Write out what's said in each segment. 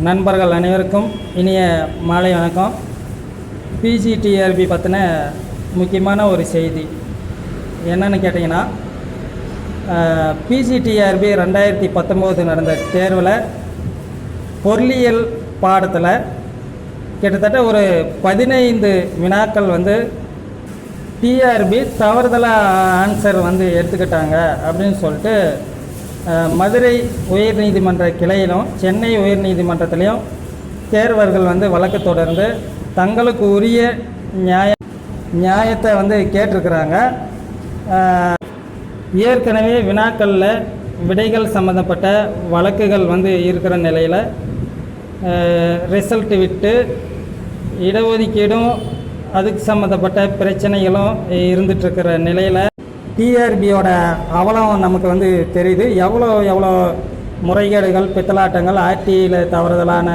நண்பர்கள் அனைவருக்கும் இனிய மாலை வணக்கம். பிஜிடிஆர்பி பற்றின முக்கியமான ஒரு செய்தி. என்னென்னு கேட்டிங்கன்னா பிஜிடிஆர்பி ரெண்டாயிரத்தி பத்தொம்போது நடந்த தேர்வில் பொருளியல் பாடத்தில் கிட்டத்தட்ட ஒரு பதினைந்து வினாக்கள் வந்து டிஆர்பி தவறுதலாக ஆன்சர் வந்து எடுத்துக்கிட்டாங்க அப்படின்னு சொல்லிட்டு மதுரை உயர்நீதிமன்ற கிளையிலும் சென்னை உயர்நீதிமன்றத்திலையும் தேர்வர்கள் வந்து வழக்கு தொடர்ந்து தங்களுக்கு உரிய நியாய நியாயத்தை வந்து கேட்டிருக்கிறாங்க. ஏற்கனவே வினாக்களில் விடைகள் சம்மந்தப்பட்ட வழக்குகள் வந்து இருக்கிற நிலையில் ரிசல்ட் விட்டு இடஒதுக்கீடும் அதுக்கு சம்மந்தப்பட்ட பிரச்சனைகளும் இருந்துகிட்ருக்கிற நிலையில் டிஆர்பியோட அவலம் நமக்கு வந்து தெரியுது. எவ்வளோ எவ்வளோ முறைகேடுகள் பித்தலாட்டங்கள் ஆர்டியில் தவறுதலான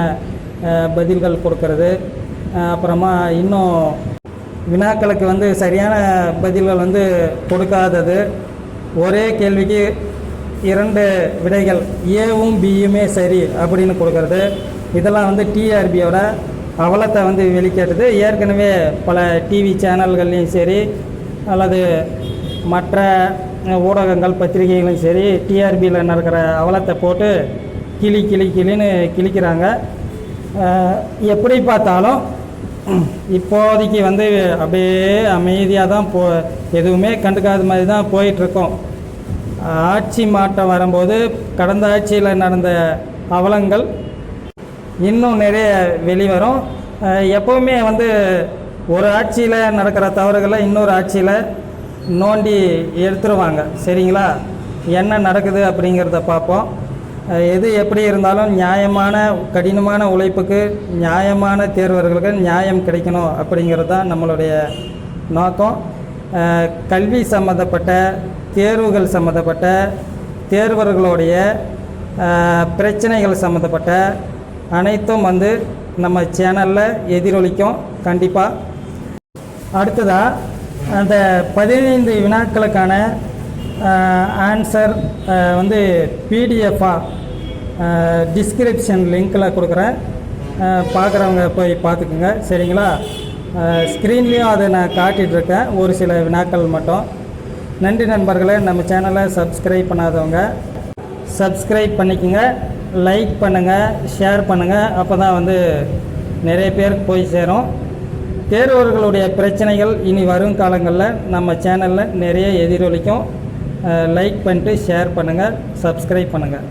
பதில்கள் கொடுக்கறது. அப்புறமா இன்னும் வினாக்களுக்கு வந்து சரியான பதில்கள் வந்து கொடுக்காதது. ஒரே கேள்விக்கு இரண்டு விடைகள் ஏவும் பியுமே சரி அப்படின்னு கொடுக்கறது. இதெல்லாம் வந்து டிஆர்பியோட அவலத்தை வந்து வெளிக்கேட்டுது. ஏற்கனவே பல டிவி சேனல்கள்லேயும் சரி அல்லது மற்ற ஊடகங்கள் பத்திரிகைகளும் சரி டிஆர்பியில் நடக்கிற அவலத்தை போட்டு கிளி கிளி கிளின்னு கிழிக்கிறாங்க. எப்படி பார்த்தாலும் இப்போதைக்கு வந்து அப்படியே அமைதியாக தான் போ எதுவுமே கண்டுக்காத மாதிரி தான் போயிட்டுருக்கோம். ஆட்சி மாற்றம் வரும்போது கடந்த ஆட்சியில் நடந்த அவலங்கள் இன்னும் நிறைய வெளிவரும். எப்போவுமே வந்து ஒரு ஆட்சியில் நடக்கிற தவறுகளை இன்னொரு ஆட்சியில் நோண்டி எடுத்துருவாங்க. சரிங்களா? என்ன நடக்குது அப்படிங்கிறத பார்ப்போம். எது எப்படி இருந்தாலும் நியாயமான கடினமான உழைப்புக்கு நியாயமான தேர்வர்களுக்கு நியாயம் கிடைக்கணும் அப்படிங்கிறது தான் நம்மளுடைய நோக்கம். கல்வி சம்மந்தப்பட்ட தேர்வுகள் சம்மந்தப்பட்ட தேர்வர்களுடைய பிரச்சனைகள் சம்மந்தப்பட்ட அனைத்தும் வந்து நம்ம சேனலில் எதிரொலிக்கும். கண்டிப்பாக அடுத்ததாக அந்த பதினைந்து வினாக்களுக்கான ஆன்சர் வந்து பிடிஎஃபாக டிஸ்கிரிப்ஷன் லிங்க்கில் கொடுக்குறேன். பார்க்குறவங்க போய் பார்த்துக்குங்க. சரிங்களா? ஸ்க்ரீன்லேயும் அதை நான் காட்டிகிட்ருக்கேன் ஒரு சில வினாக்கள் மட்டும். நன்றி நண்பர்களே. நம்ம சேனலை சப்ஸ்கிரைப் பண்ணாதவங்க சப்ஸ்கிரைப் பண்ணிக்கோங்க. லைக் பண்ணுங்கள் ஷேர் பண்ணுங்கள் அப்போ தான் வந்து நிறைய பேருக்கு போய் சேரும். தேர்வர்களுடைய பிரச்சனைகள் இனி வரும் காலங்களில் நம்ம சேனலில் நிறைய எதிரொலிக்கும். லைக் பண்ணிட்டு ஷேர் பண்ணுங்கள் சப்ஸ்கிரைப் பண்ணுங்கள்